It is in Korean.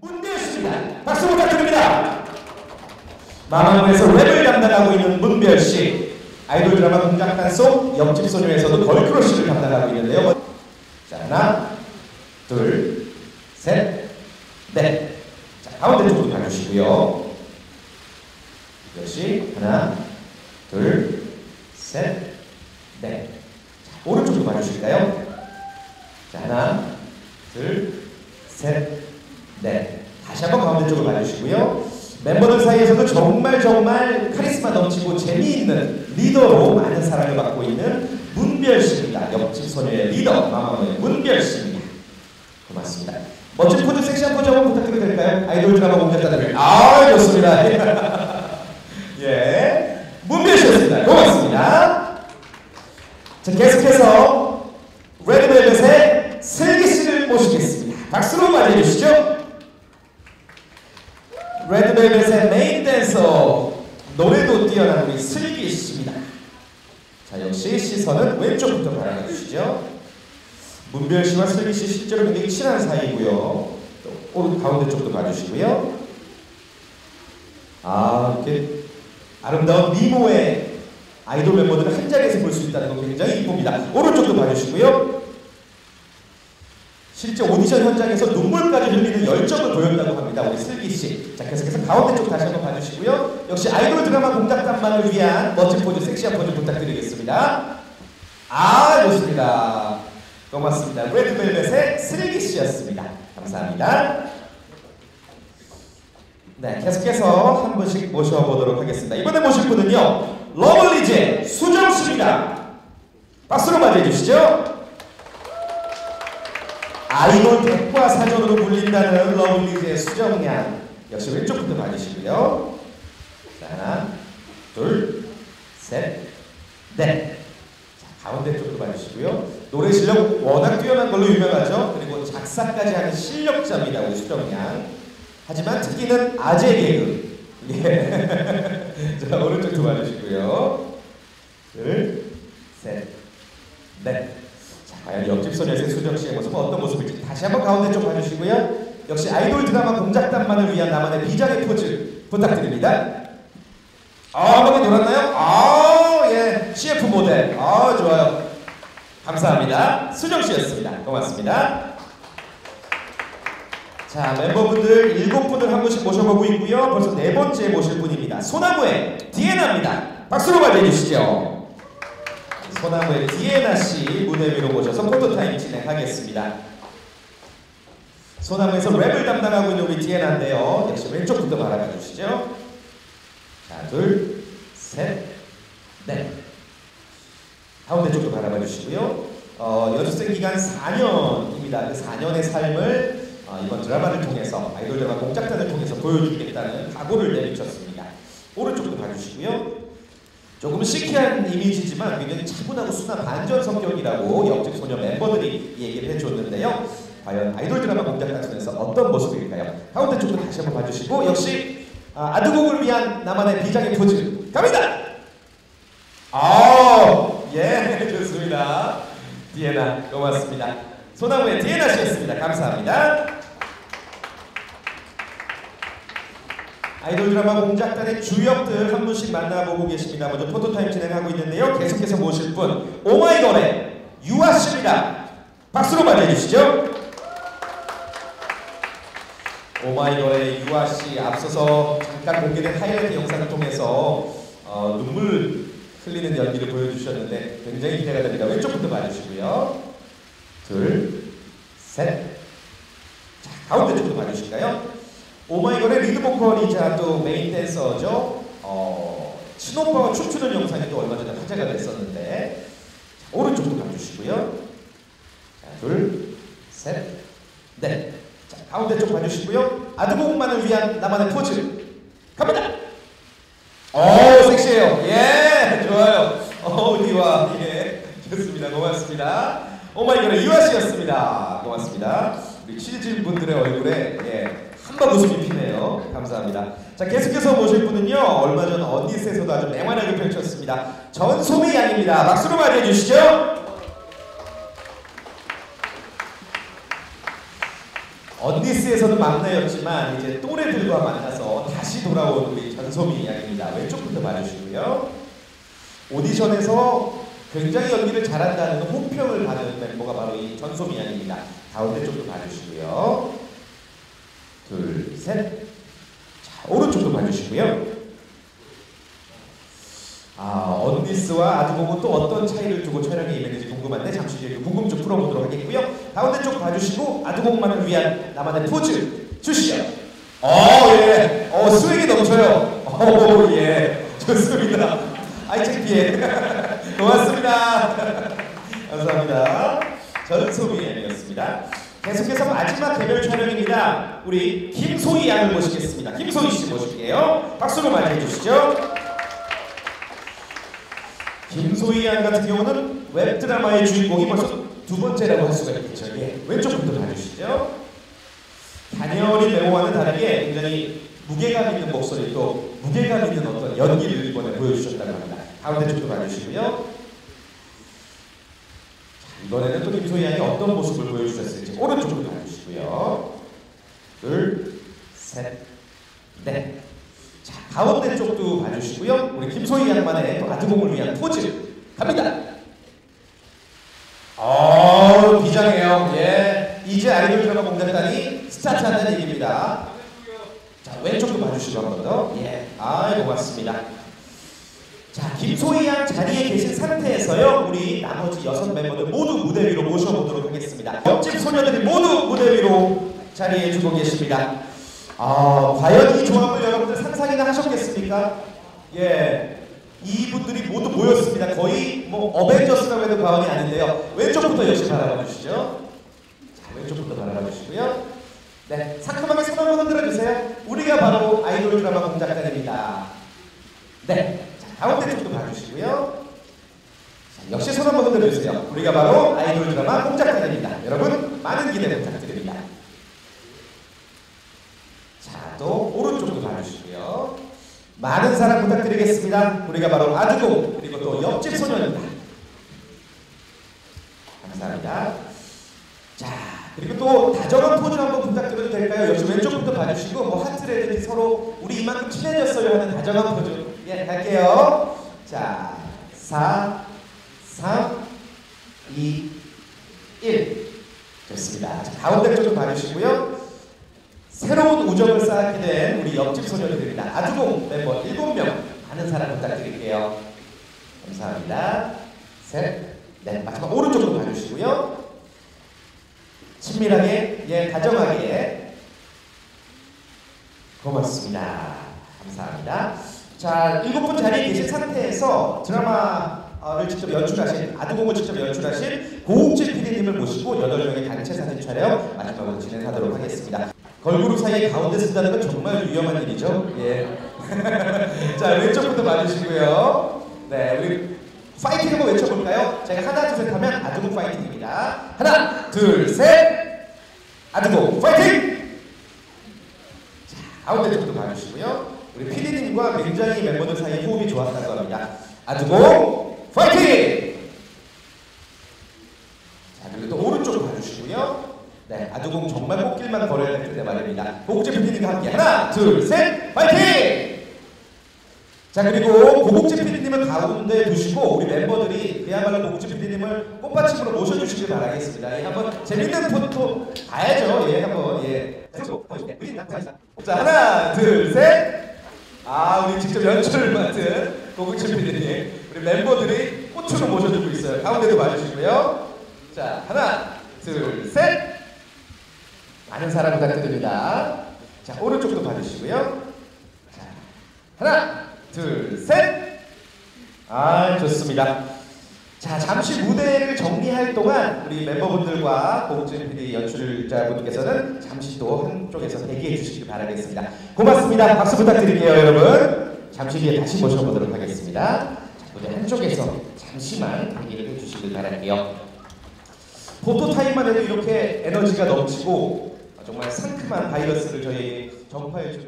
문별씨입니다. 박수 부탁드립니다. 마마무에서 랩을 담당하고 있는 문별 씨. 아이돌 드라마 공작단 속 옆집 소녀에서도 걸크러쉬를 담당하고 있는데요. 자, 하나, 둘, 셋, 넷. 자, 가운데 쪽으로 가주시고요. 역시 하나, 둘, 셋, 넷. 자, 오른쪽으로 봐주실까요? 자, 하나, 둘, 셋, 넷. 다시 한번 가운데 쪽으로 봐주시고요. 멤버들 사이에서도 정말 정말 카리스마 넘치고 재미있는 리더로 많은 사랑을 받고 있는 문별 씨입니다. 옆집 소녀의 리더 마마무의 문별 씨입니다. 고맙습니다. 멋진 포즈, 섹시한 포즈 한번 부탁드려도 될까요? 아이돌 드라마 공작자들. 아, 좋습니다. 예. 문별 씨였습니다. 고맙습니다. 자, 계속해서 레드벨벳의 슬기 씨를 모시겠습니다. 박수로 맞이해 주시죠. 레드벨벳의 메인 댄서 노래도 뛰어난 우리 슬기 씨입니다. 자 역시 시선은 왼쪽부터 바라봐 주시죠. 문별 씨와 슬기 씨 실제로 굉장히 친한 사이고요. 또 오른 가운데 쪽도 봐주시고요. 아 이렇게 아름다운 미모의 아이돌 멤버들을 한 자리에서 볼 수 있다는 건 굉장히 이쁩니다. 오른쪽도 봐주시고요. 실제 오디션 현장에서 눈물까지 흘리는 열정을 보였다고 합니다. 우리 슬기 씨. 자, 계속해서 가운데 쪽 다시 한번 봐주시고요. 역시 아이돌 드라마 공작단만을 위한 멋진 포즈, 섹시한 포즈 부탁드리겠습니다. 아, 좋습니다. 고맙습니다. 레드벨벳의 슬기 씨였습니다. 감사합니다. 네, 계속해서 한 분씩 모셔보도록 하겠습니다. 이번에 모실 분은요, 러블리즈의 수정 씨입니다. 박수로 맞이해 주시죠. 아이돌 백과 사전으로 불린다는 러블리즈의 수정 양 역시 왼쪽부터 봐주시고요. 자, 하나, 둘, 셋, 넷. 자, 가운데 쪽도 봐주시고요. 노래 실력 워낙 뛰어난 걸로 유명하죠. 그리고 작사까지 하는 실력자입니다. 우리 수정 양. 하지만 특기는 아재 개그. 예. 자, 오른쪽 도 봐주시고요. 둘, 셋, 넷. 자, 과연 옆집 소녀의 수정 씨의 모습은 어떤 모습일지 다시 한번 가운데 쪽 봐주시고요. 역시 아이돌 드라마 공작단만을 위한 나만의 비장의 포즈 부탁드립니다. 아, 너무 놀았나요? 아, 예. CF 모델. 아, 좋아요. 감사합니다. 수정 씨였습니다. 고맙습니다. 자, 멤버분들 일곱 분을 한 분씩 모셔보고 있고요. 벌써 네 번째 모실 분입니다. 소나무의 디에나입니다. 박수로 맞이해 주시죠. 소나무의 디에나 씨 무대 위로 모셔서 포토타임 진행하겠습니다. 소나무에서 랩을 담당하고 있는 우리 디에나인데요. 역시 왼쪽부터 바라봐 주시죠. 자, 둘, 셋, 넷. 가운데 쪽도 바라봐 주시고요. 어, 연습생 기간 4년입니다. 그 4년의 삶을 어, 이번 드라마를 통해서 아이돌 드라마 공작단을 통해서 보여주겠다는 각오를 내비쳤습니다. 오른쪽도 봐주시고요. 조금 시키한 이미지지만 굉장히 차분하고 순한 반전 성격이라고 옆집 소녀 멤버들이 얘기를 해줬는데요. 과연 아이돌 드라마 공작단에서 어떤 모습일까요? 가운데 쪽도 다시 한번 봐주시고 역시 아, 아드곡을 위한 나만의 비장의 포즈 갑니다. 아, 예, 좋습니다. 디에나 고맙습니다. 소나무의 디에나 씨였습니다. 감사합니다. 아이돌 드라마 공작단의 주역들 한 분씩 만나보고 계십니다. 먼저 포토타임 진행하고 있는데요. 계속해서 모실 분 오마이걸의 유아 씨입니다. 박수로 맞이해 주시죠. 오마이걸의 유아 씨 앞서서 잠깐 공개된 하이라이트 영상을 통해서 어, 눈물 흘리는 연기를 보여주셨는데 굉장히 기대가 됩니다. 왼쪽부터 봐주시고요. 둘, 셋. 자, 가운데 쪽도 봐주실까요? 오마이걸의 리드 보컬이자 또 메인 댄서죠. 어, 친오빠가 춤추는 영상이 또 얼마 전에 화제가 됐었는데 자, 오른쪽도 봐주시고요. 자, 둘, 셋, 넷. 자, 가운데 쪽 봐주시고요. 아드곡만을 위한 나만의 포즈 갑니다. 오, 섹시해요. 예, 좋아요. 어, 디와 예, 좋습니다. 고맙습니다. 오마이걸의 유아 씨였습니다. 고맙습니다. 우리 취재진 분들의 얼굴에 예, 한번 웃음이 피네요. 감사합니다. 자, 계속해서 모실 분은요. 얼마 전 어디스에서도 아주 맹활약을 펼쳤습니다. 전소미 양입니다. 박수로 맞이해 주시죠. 언니스에서는 막내였지만 이제 또래들과 만나서 다시 돌아온 우리 전소미 이야기입니다. 왼쪽부터 봐주시고요. 오디션에서 굉장히 연기를 잘한다는 호평을 받은 멤버가 바로 이 전소미 이야기입니다. 가운데 쪽도 봐주시고요. 둘, 셋. 자, 오른쪽도 봐주시고요. 아, 언니스와 아드공은 또 어떤 차이를 두고 촬영에 임했는지 궁금한데 잠시 뒤에 그 궁금증 풀어보도록 하겠고요. 가운데 쪽 봐주시고 아드공만을 위한 나만의 포즈 주시죠. 어, 예. 어, 스윙이 넘쳐요. 어, 예. 좋습니다. 아이 창피해. 고맙습니다. 감사합니다. 전소미 아니었습니다. 계속해서 마지막 개별 촬영입니다. 우리 김소희 양을 모시겠습니다. 김소희 씨 모실게요. 박수로 맞이해 주시죠. 김소희 양 같은 경우는 웹드라마의 주인공이 벌써 두 번째라고 할 수가 있겠죠. 예. 왼쪽부터 봐주시죠. 단열이 배우와는 다르게 굉장히 무게감 있는 목소리 또 무게감 있는 어떤 연기를 이번에 보여주셨다고 합니다. 가운데 쪽도 봐주시고요. 자, 이번에는 또 김소희 양이 어떤 모습을 보여주셨을지 오른쪽도 봐주시고요. 둘, 셋, 넷. 자, 가운데 쪽도 봐주시고요. 우리 김소희 양만의 또 아드공을 위한 포즈 갑니다. 어, 비장해요. 예. 이제 아이돌 드라마 공작단이 스타트 한다는 얘기입니다. 자, 왼쪽도 봐주시고 한 번 더. 예. 아, 고맙습니다. 자, 김소희 양 자리에 계신 상태에서요. 우리 나머지 여섯 멤버들 모두 무대 위로 모셔보도록 하겠습니다. 옆집 소녀들이 모두 무대 위로 자리해 주고 계십니다. 아, 과연 이 조합을 여러분들 상상이나 하셨겠습니까? 예. 이분들이 모두 모였습니다. 거의 뭐 어벤져스라고 해도 과언이 아닌데요. 왼쪽부터 역시 바라봐 주시죠. 자, 왼쪽부터 바라봐 주시고요. 네, 상큼하게 손 한번 흔들어 주세요. 우리가 바로 아이돌 드라마 공작단입니다. 네, 자, 가운데 쪽도 봐주시고요. 자, 역시 손 한번 흔들어 주세요. 우리가 바로 아이돌 드라마 공작단입니다. 여러분 많은 기대 부탁드립니다. 자, 또 오른쪽도 봐주시고요. 많은 사랑 부탁드리겠습니다. 우리가 바로 아드공 그리고 또 옆집 소녀입니다. 감사합니다. 자, 그리고 또 다정한 포즈 한번 부탁드려도 될까요? 역시 왼쪽부터 봐주시고 뭐 하트라든지 서로 우리 이만큼 친해졌어요 하는 다정한 포즈 예, 갈게요. 자, 4, 3, 2, 1 좋습니다. 자, 가운데 쪽좀 봐주시고요. 새로운 우정을 쌓게 된 우리 옆집 소녀들입니다. 아주공 멤버 7명 많은 사랑 부탁드릴게요. 감사합니다. 셋, 넷, 마지막 오른쪽으로 봐주시고요. 친밀하게, 예, 다정하게. 고맙습니다. 감사합니다. 자, 일곱 분 자리에 계신 상태에서 드라마를 직접 연출하신, 아드공을 직접 연출하신 고욱재 PD님을 모시고 여덟 명의 단체 사진 촬영 마지막으로 진행하도록 하겠습니다. 걸그룹 사이에 가운데 쓴다는 건 정말 위험한 일이죠. 예. 자, 왼쪽부터 봐주시고요. 네, 우리 파이팅 한번 외쳐볼까요? 제가 하나, 둘, 셋 하면 아드공 파이팅입니다. 하나, 둘, 셋! 아드공 파이팅! 자, 가운데 쪽부터 봐주시고요. 우리 피디님과 굉장히 멤버들 사이에 호흡이 좋았다고 합니다. 아드공 파이팅! 자, 그리고 또 오른쪽 봐주시고요. 네, 아두공 정말 꽃길만 걸어야 될 텐데 말입니다. 고국재 PD님과 함께 하나, 둘, 셋, 파이팅! 자 그리고 고국재 PD님을 가운데 두시고 우리 멤버들이 그야말로 고국재 PD님을 꽃받침으로 모셔주시길 바라겠습니다. 예, 한번 재밌는 포토 봐야죠. 예, 한번 예. 자 하나, 둘, 셋. 아 우리 직접 연출을 맡은 고국재 PD님, 우리 멤버들이 꽃으로 모셔주고 있어요. 가운데도 봐주시고요. 자 하나, 둘, 셋. 많은 사랑 부탁드립니다. 자, 오른쪽도 봐주시고요. 자, 하나, 둘, 셋. 아, 좋습니다. 자, 잠시 무대를 정리할 동안 우리 멤버분들과 고국진 PD 연출자분께서는 잠시 또 한쪽에서 대기해 주시길 바라겠습니다. 고맙습니다. 박수 부탁드릴게요, 여러분. 잠시 뒤에 다시 모셔보도록 하겠습니다. 자, 무대 한쪽에서 잠시만 대기를 해주시길 바랄게요. 포토 타임만 해도 이렇게 에너지가 넘치고 정말 상큼한 바이러스를 저희 전파해주는